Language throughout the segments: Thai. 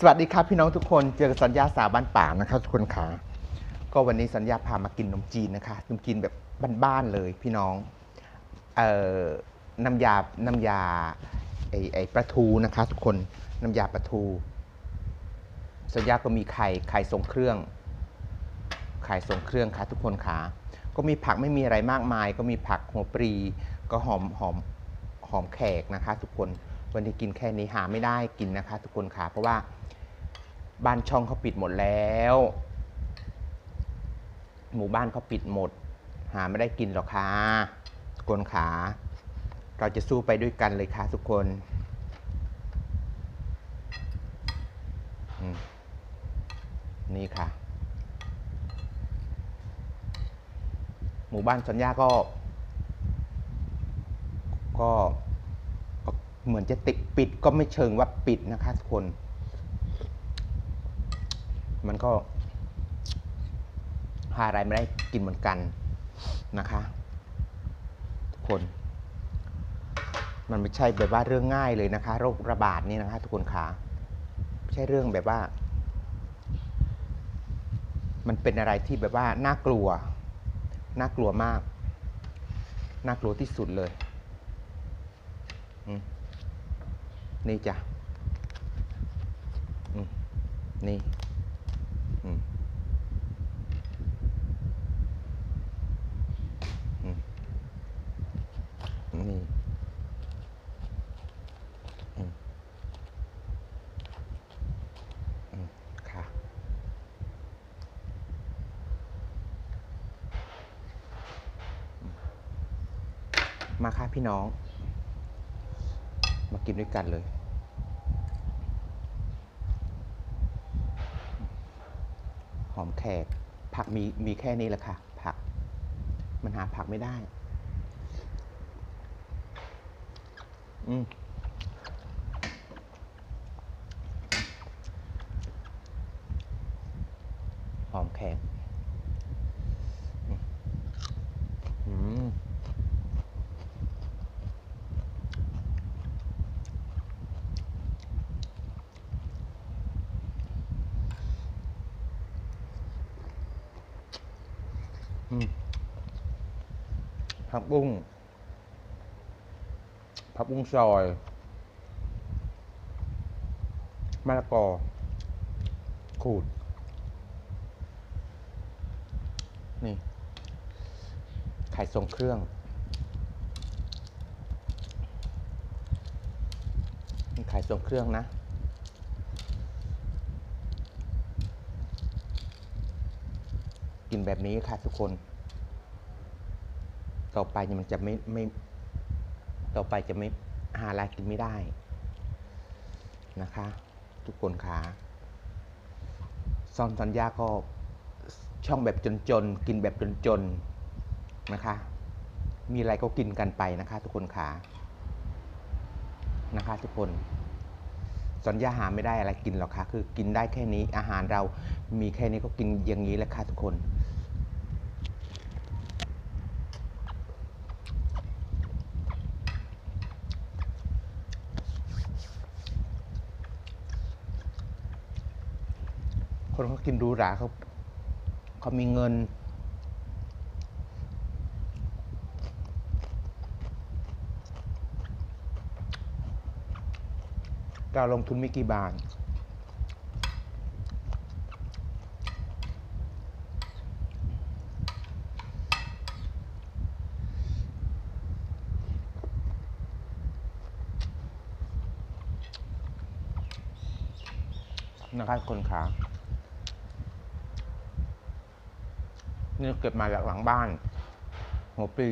สวัสดีครับพี่น้องทุกคนเจอกับสัญญาสาวบ้านป่านะครับทุกคนขาก็วันนี้สัญญาพามากินนมจีนนะคะนมจีนแบบบ้านๆเลยพี่น้องเอ่อน้ำยาน้ำยาไอไอปลาทูนะคะทุกคนน้ำยาปลาทู สัญญาก็มีไข่ไข่ทรงเครื่องไข่ทรงเครื่องค่ะทุกคนขาก็มีผักไม่มีอะไรมากมาย ก็มีผักหัวปรีก็หอมหอมหอมแขกนะคะ ทุกคนวันนี้กินแค่นี้หาไม่ได้กินนะคะ ทุกคนขาเพราะว่า บ้านช่องเขาปิดหมดแล้ว หมู่บ้านเขาปิดหมด หาไม่ได้กินหรอกค่ะกคนขา เราจะสู้ไปด้วยกันเลยค่ะทุกคนนี่ค่ะ หมู่บ้านสัญญาก็ ก็ เหมือนจะติดปิดก็ไม่เชิงว่าปิดนะคะทุกคน มันก็ หาอะไรไม่ได้กินเหมือนกันนะคะทุกคน มันไม่ใช่แบบว่าเรื่องง่ายเลยนะคะ โรคระบาดนี่นะคะ ทุกคนขาไม่ใช่เรื่องแบบว่า มันเป็นอะไรที่แบบว่าน่ากลัว น่ากลัวมาก น่ากลัวที่สุดเลยนี่จ้ะนี่ อืมอืม นี่ค่ะ มาค่ะพี่น้อง มากินด้วยกันเลยหอมแขกผักมีมีแค่นี้แหละค่ะ ผัก มันหาผักไม่ได้ อืมหอมแขกอืมอืมอืมผักบุ้ง ผักบุ้งซอยมะละกอ ขูด นี่ ไข่ทรงเครื่อง ไข่ทรงเครื่องนะ กินแบบนี้ค่ะทุกคน ต่อไปเนี่ยมันจะไม่ไม่ ต่อไปจะไม่หาอะไรกินไม่ได้นะคะ ทุกคนคะซอนสัญญาก็ช่องแบบจนๆ กินแบบจนๆ นะคะ มีอะไรก็กินกันไปนะคะ ทุกคนค่ะนะคะ ทุกคน สัญญาหาไม่ได้อะไรกินหรอกค่ะ คือกินได้แค่นี้อาหารเรามีแค่นี้ก็กินอย่างนี้แหละค่ะทุกคน คนเขากินหรูหราเขาเขามีเงินกาลงทุนไม่กี่บาทนะครับคนขา นี่เก็บมาจากหลังบ้าน หัวปี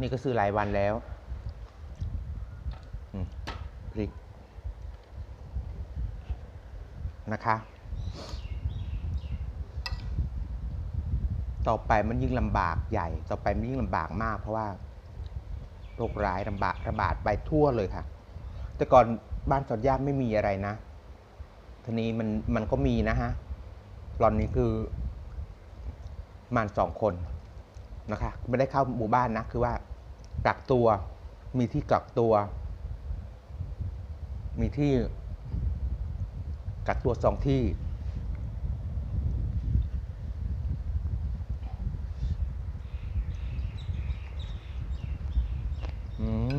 นี่ก็ซื้อหลายวันแล้วพริกนะคะ ต่อไปมันยิ่งลำบากใหญ่ ต่อไปมันยิ่งลำบากมาก เพราะว่าโรคร้ายระบาดระบาดไปทั่วเลยค่ะ แต่ก่อน บ้านสอดญาติไม่มีอะไรนะทีนี้มันมันก็มีนะฮะตอนนี้คือมันสองคนนะคะไม่ได้เข้าหมู่บ้านนะคือว่ากักตัวมีที่กักตัว มีที่กักตัวสองที่ อืม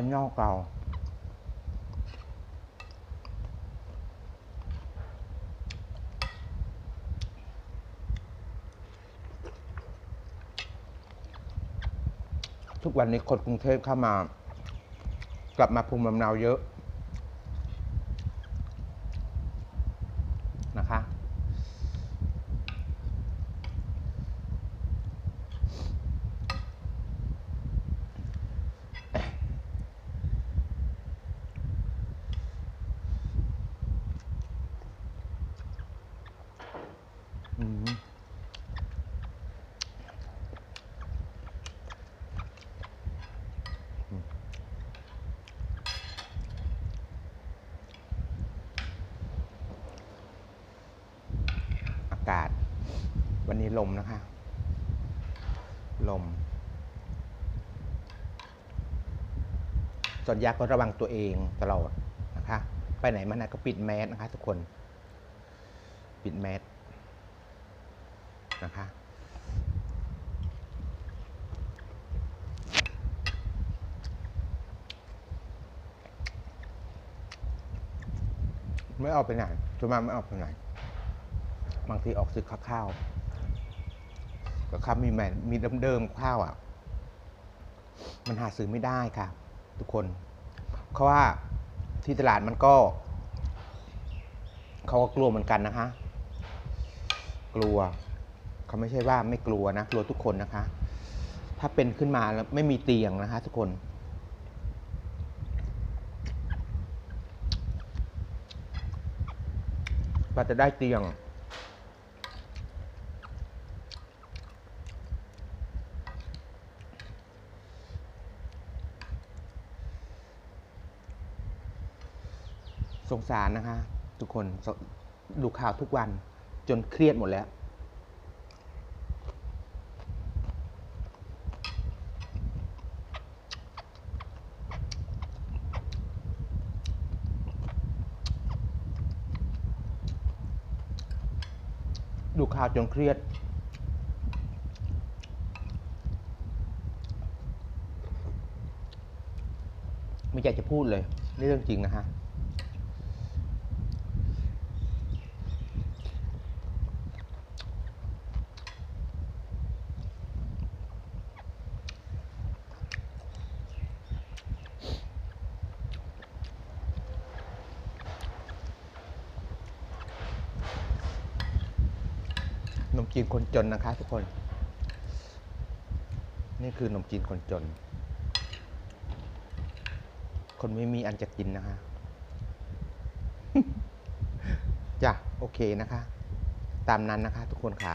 บ้านนอกเราทุกวันนี้คนกรุงเทพเข้ามากลับมาภูมิลำเนาเยอะ นะคะ อืมอืมอากาศ วั นี้ลมนะคะ ลม ส่วนยาก็ระวังตัวเองตลอดนะคะ ไปไหนมาไหนก็ปิดแมสนะคะทุกคน ปิดแมสนะคะไม่ออกไปไหนส่วนมาไม่ออกไปไหน บางทีออกซื้อข้าว ก็ข้าวมีแมนมีเดิมๆข้าวอะ มันหาซื้อไม่ได้ค่ะ ทุกคน เพราะว่าที่ตลาดมันก็ เขาก็กลัวเหมือนกันนะคะ กลัว เขาไม่ใช่ว่าไม่กลัวนะ กลัวทุกคนนะคะ ถ้าเป็นขึ้นมาแล้วไม่มีเตียงนะคะ ทุกคนว่าจะได้เตียง สารนะคะ ทุกคนดูข่าวทุกวันจนเครียดหมดแล้ว ดูข่าวจนเครียดไม่อยากจะพูดเลยนี่เรื่องจริงนะฮะ ขนม จนนะคะทุกคน นี่คือนมจีนคนจน คนไม่มีอันจะกินนะคะจ้ะโอเคนะคะ ตามนั้นนะคะ ทุกคนค่ะ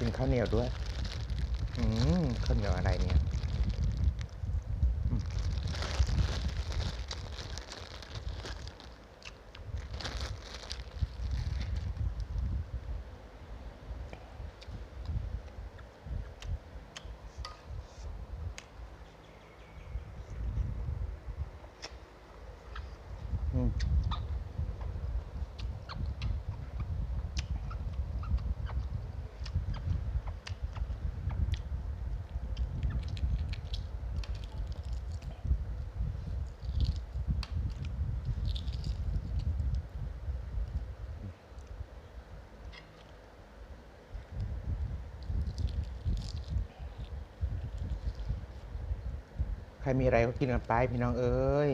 กินข้าวเหนียวด้วย อืมข้าวเหนียวอะไรเนี่ย ใครมีอะไรก็กินกันไปพี่น้องเอ้ย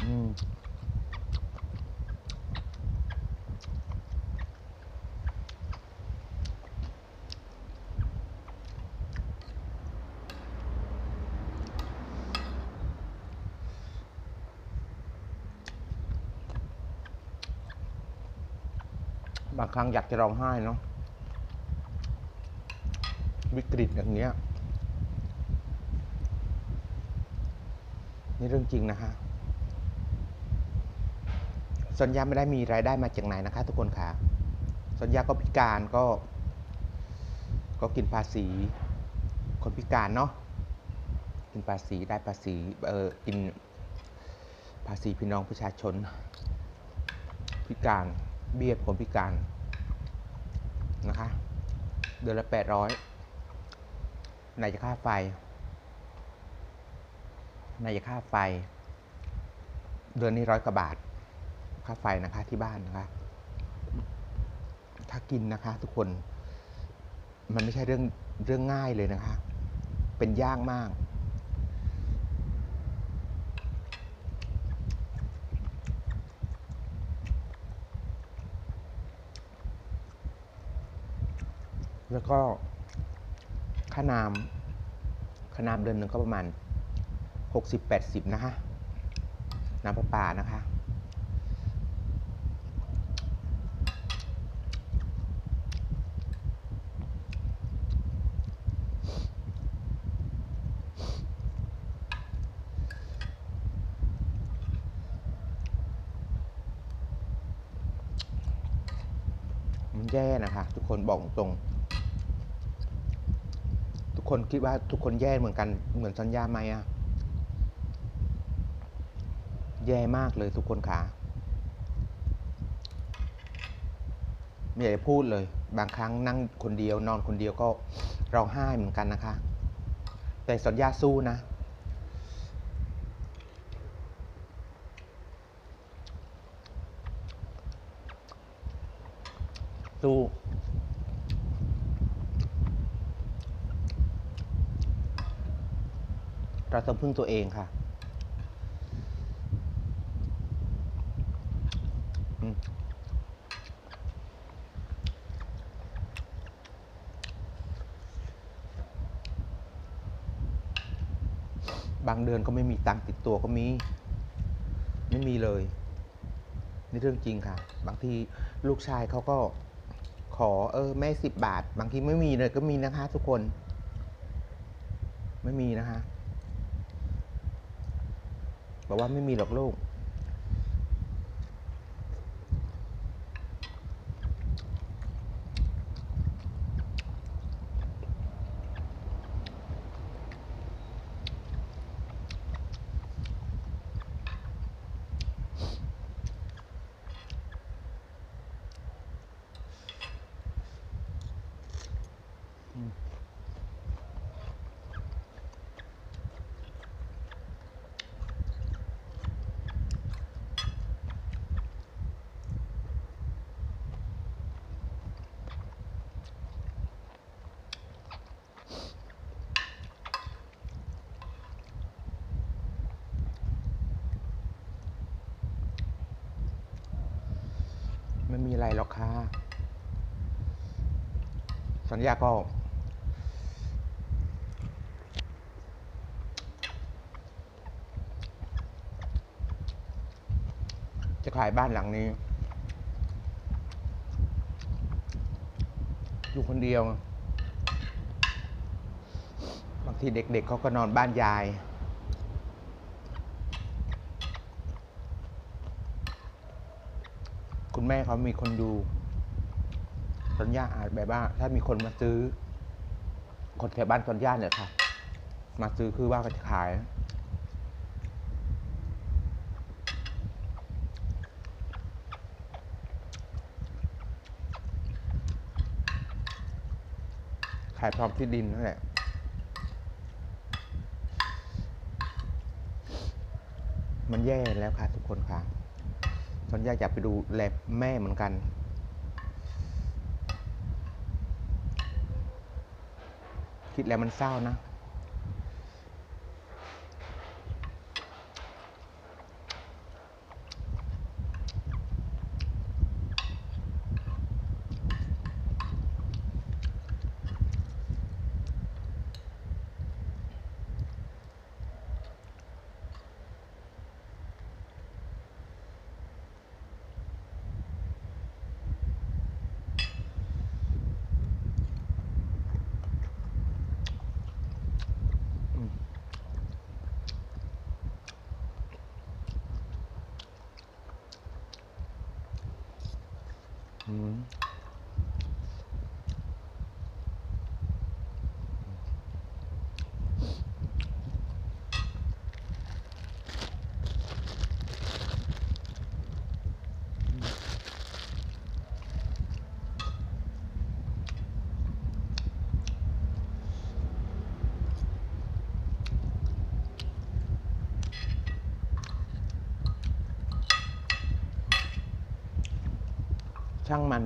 อืม บางครั้งอยากจะร้องไห้เนาะวิกฤตอย่างเงี้ยนี่เรื่องจริงนะคะสัญญาไม่ได้มีรายได้มาจากไหนนะคะ ทุกคนค่ะสัญญาก็พิการก็ ก็กินภาษี คนพิการเนาะกินภาษีได้ภาษีเออกินภาษีพี่น้องประชาชนพิการ เบี้ยคนพิการนะคะ เดือนละแปดร้อยไหนจะค่าไฟไหนจะค่าไฟ เดือนนี้ร้อยกว่าบาท ค่าไฟนะคะที่บ้านนะคะ ถ้ากินนะคะ ทุกคน มันไม่ใช่เรื่องเรื่องง่ายเลยนะคะ เป็นยากมาก แล้วก็ค่าน้ำค่าน้ำเดือนหนึ่งก็ประมาณหกสิบแปดสิบนะคะ น้ำประปานะคะมันแย่นะคะ ทุกคนบอกตรง คนคิดว่าทุกคนแย่เหมือนกันเหมือนสัญญาไหมอะแย่มากเลยทุกคนค่ะไม่อยากจะพูดเลย บางครั้งนั่งคนเดียวนอนคนเดียวก็ร้องไห้เหมือนกันนะคะ แต่สัญญาสู้นะ สู้ เราต้องพึ่งตัวเองค่ะบางเดือนก็ไม่มีตังติดตัวก็มี ไม่มีเลย นี่เรื่องจริงค่ะ บางทีลูกชายเขาก็ขอเออแม่สิบบาท บางทีไม่มีเลยก็มีนะคะทุกคน ไม่มีนะคะ บอกว่าไม่มีหรอกลูก ไม่มีอะไรหรอกค่ะ สัญญาก็ จะขายบ้านหลังนี้ อยู่คนเดียว บางทีเด็กๆเขาก็นอนบ้านยาย คุณแม่เขามีคนดู สัญญาอาจแบบว่า ถ้ามีคนมาซื้อ คนแถวบ้านสัญญาเนี่ยค่ะ มาซื้อคือว่าก็จะขาย ขายพร้อมที่ดินนั่นแหละมันแย่แล้วค่ะทุกคนค่ะ ฉันอยากไปดูแลแม่เหมือนกัน คิดแล้วมันเศร้านะ อื ช่างมัน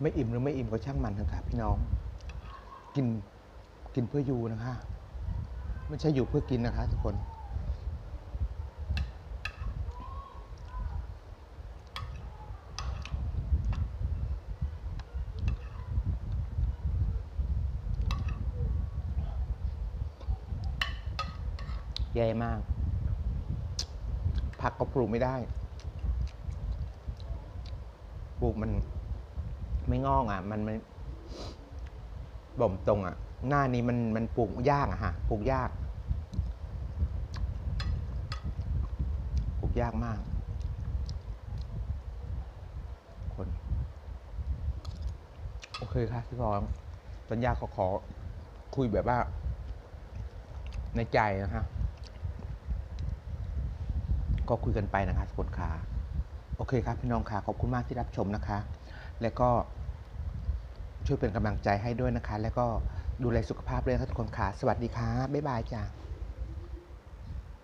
ไม่อิ่มหรือไม่อิ่มก็ช่างมันเถอะค่ะพี่น้อง กินกินเพื่ออยู่นะคะ ไม่ใช่อยู่เพื่อกินนะคะ ทุกคนแย่มาก ผักก็ปลูกไม่ได้ ปลูกมัน ไม่งอกอะ มันไม่บ่มตรงอะ หน้านี้มันมันปลูกยากอะฮะปลูกยากปลูกยากมาก คน โอเคค่ะพี่รองสัญญาขอขอคุยแบบว่า ในใจนะฮะก็คุยกันไปนะคะทุกคนค่ะ โอเคครับพี่น้องค่ะ ขอบคุณมากที่รับชมนะคะ แล้วก็ช่วยเป็นกำลังใจให้ด้วยนะคะ แล้วก็ดูแลสุขภาพด้วยนะครับทุกคนค่ะ สวัสดีค่ะ บ๊ายบายจ้า